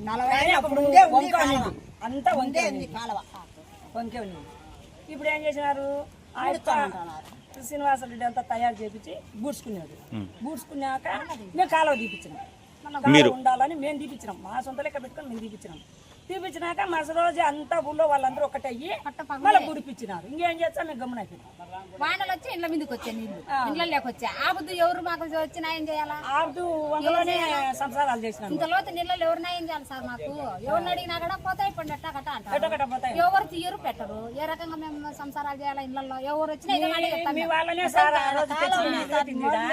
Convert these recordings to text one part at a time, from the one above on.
నలభై అప్పుడు ఉంది కాలువ. అంతా ఉంది. కాలువ వంకే ఉన్నింది ఇప్పుడు ఏం చేసినారు ఆ యొక్క అంటున్నారు. శ్రీనివాసరెడ్డి అంతా తయారు చేపించి బూడ్చుకునేది బూడ్చుకున్నాక మేము కాలువ తీపించినాం? కాలువ ఉండాలని మేము తీపించినాం మా సొంత లెక్క పెట్టుకొని మేము తీపించినాం తీపించినాక మరుసటి రోజు అంతా ఊళ్ళో వాళ్ళందరూ ఒకటి అయ్యి మళ్ళీ గుడిపించినారు ఇంకేం చేస్తాం? గమ్మున అయిపోయినాం వానలు వచ్చి ఇండ్ల మీదకి వచ్చాయి నీళ్ళు. ఇండ్ల లేకొచ్చా ఆ బుద్ధి ఎవరు మాకు వచ్చి న్యాయం చేయాలా? ఆర్దు వందలోనే సంసారాలు చేసినాం ఇంత లోతు నీళ్ళలో ఎవరు న్యాయం చేయాలి సార్ మాకు? ఎవరిని అడిగినా కూడా పోతాయి పండి అట్ట కట్ట అంటారు. ఎవరు తీయరు పెట్టరు. ఏ రకంగా మేము సంసారాలు చేయాలా ఇళ్ళలో ఎవరు వచ్చినా మీ. వాళ్ళనే సార్ నీళ్ళు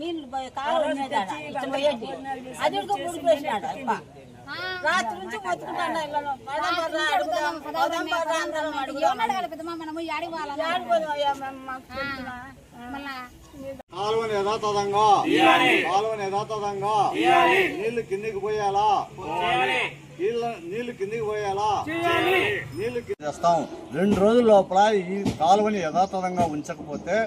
నీళ్ళు పోయేది. అది కూడా గుడిపేసినాడు రాత్రి నుంచి మొత్తుకుంటాడు ఇళ్ళలో. పదం రాత్రి పర్రా, నుంచి అడుగుదాం, అడుగుదాం, పదం పదం రమ్య, పర్రా పదం అందరం రమ్య. అడుగుదాం. ఎవరిని అడగాలి పెద్దమ్మ మనము యాడికి పోవాలా ఆడిపోదాం, అయ్యా, మేము మాకు ఆ, తెలుసునా? మళ్ళా కాలువని యథాతథంగా కాలువని యథాతథంగా నీళ్లు కిందికి పోయాలా నీళ్ళ నీళ్లు కిందికి పోయాలా నీళ్లు కి- చేస్తాం రెండు రోజుల లోపల ఈ కాలువని యథాతథంగా ఉంచకపోతే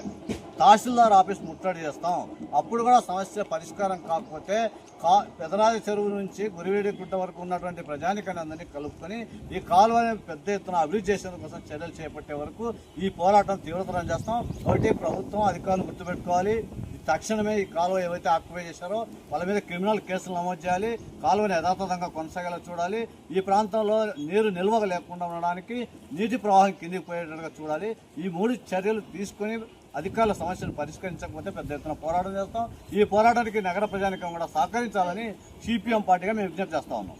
తహసీల్దార్ ఆఫీస్ ముట్టడి చేస్తాం. అప్పుడు కూడా సమస్య పరిష్కారం కాకపోతే కా పెదరాజి చెరువు నుంచి గురివేడి గుట్ట వరకు ఉన్నటువంటి ప్రజానికాన్ని అందరినీ కలుపుకొని ఈ కాలువని పెద్ద ఎత్తున అభివృద్ధి చేసేందుకు కోసం చర్యలు చేపట్టే వరకు ఈ పోరాటం తీవ్రతరం చేస్తాం. ఒకటి ప్రభుత్వం అధికారులు గుర్తుపెట్టుకోవాలి. తక్షణమే ఈ కాలువ ఏవైతే ఆక్యుపై చేశారో వాళ్ళ మీద క్రిమినల్ కేసులు నమోదు చేయాలి. కాలువని యథాతథంగా కొనసాగేలా చూడాలి. ఈ ప్రాంతంలో నీరు నిల్వ లేకుండా ఉండడానికి నీటి ప్రవాహం కిందికి పోయేటట్టుగా చూడాలి. ఈ మూడు చర్యలు తీసుకొని అధికారుల సమస్యను పరిష్కరించకపోతే పెద్ద ఎత్తున పోరాటం చేస్తాం. ఈ పోరాటానికి నగర ప్రజానికం కూడా సహకరించాలని సిపిఎం పార్టీగా మేము విజ్ఞప్తి చేస్తా ఉన్నాం.